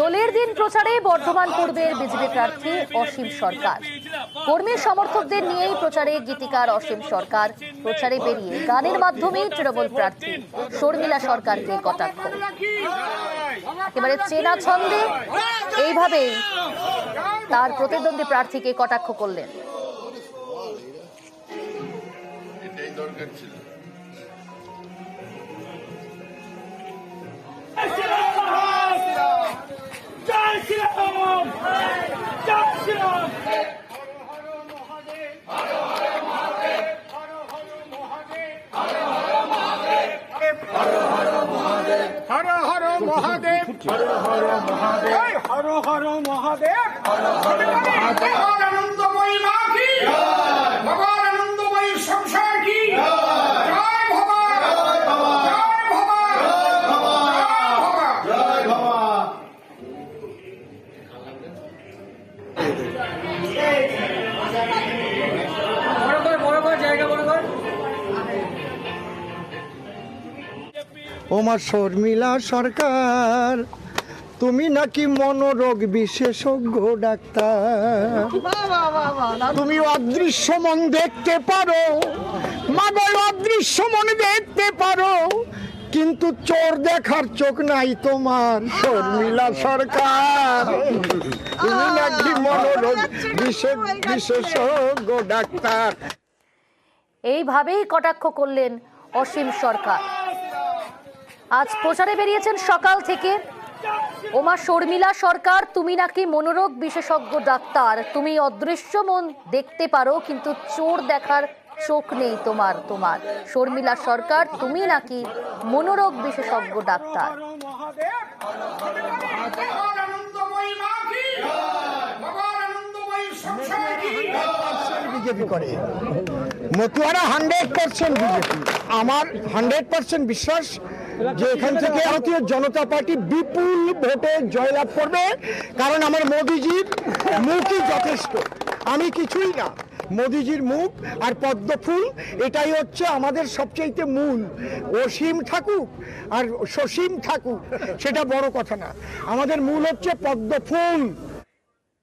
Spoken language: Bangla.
দলের দিন প্রচারে বর্ধমান পূর্বের বিজেপি প্রার্থী অসীম সরকার। কর্মী সমর্থকদের নিয়েই প্রচারে গীতিকার অসীম সরকার। প্রচারে বেরিয়ে গানের মাধ্যমে তৃণমূল প্রার্থী শর্মিলা সরকারকে কটাক্ষ। একেবারে চেনা ছন্দে এইভাবেই তার প্রতিদ্বন্দ্বী প্রার্থীকে কটাক্ষ করলেন। হর হর মহাদেব। হর হর মহাদেব হর হর মহাদেব। ভগবান আনন্দময়ী মা কি? ভগবান আনন্দময়ী সংসার কি? জয় জয় ভগবান। জয় ভগবান। ওমা শর্মিলা সরকার, তুমি নাকি মনোরোগ বিশেষজ্ঞ ডাক্তার? তুমি অদৃশ্য মন দেখতে পারো মাগল অদৃশ্য মন দেখতে পারো, কিন্তু চোর দেখার চোখ নাই তোমার, শর্মিলা সরকার। তুমি নাকি মনোরোগ বিশেষ বিশেষজ্ঞ ডাক্তার? এইভাবেই কটাক্ষ করলেন অসীম সরকার। আজ প্রচারে বেরিয়েছেন সকাল থেকে। ওমা শর্মিলা সরকার, তুমি নাকি মনোরোগ বিশেষজ্ঞ ডাক্তার? তুমি অদৃশ্য মন দেখতে পারো, কিন্তু চোর দেখার চোখ নেই তোমার তোমার। শর্মিলা সরকার, তুমি নাকি মনোরোগ বিশেষজ্ঞ ডাক্তার? মতুয়ারা হান্ড্রেড পার্সেন্ট বিজেপি। আমার হান্ড্রেড পার্সেন্ট বিশ্বাস যে এখান থেকে ভারতীয় জনতা পার্টি বিপুল ভোটে জয়লাভ করবে, কারণ আমার মোদিজির মুখই যথেষ্ট। আমি কিছুই না। মোদিজির মুখ আর পদ্ম ফুল, এটাই হচ্ছে আমাদের সবচেয়ে মূল। অসীম থাকুক আর সসীম থাকুক সেটা বড় কথা না। আমাদের মূল হচ্ছে পদ্ম ফুল।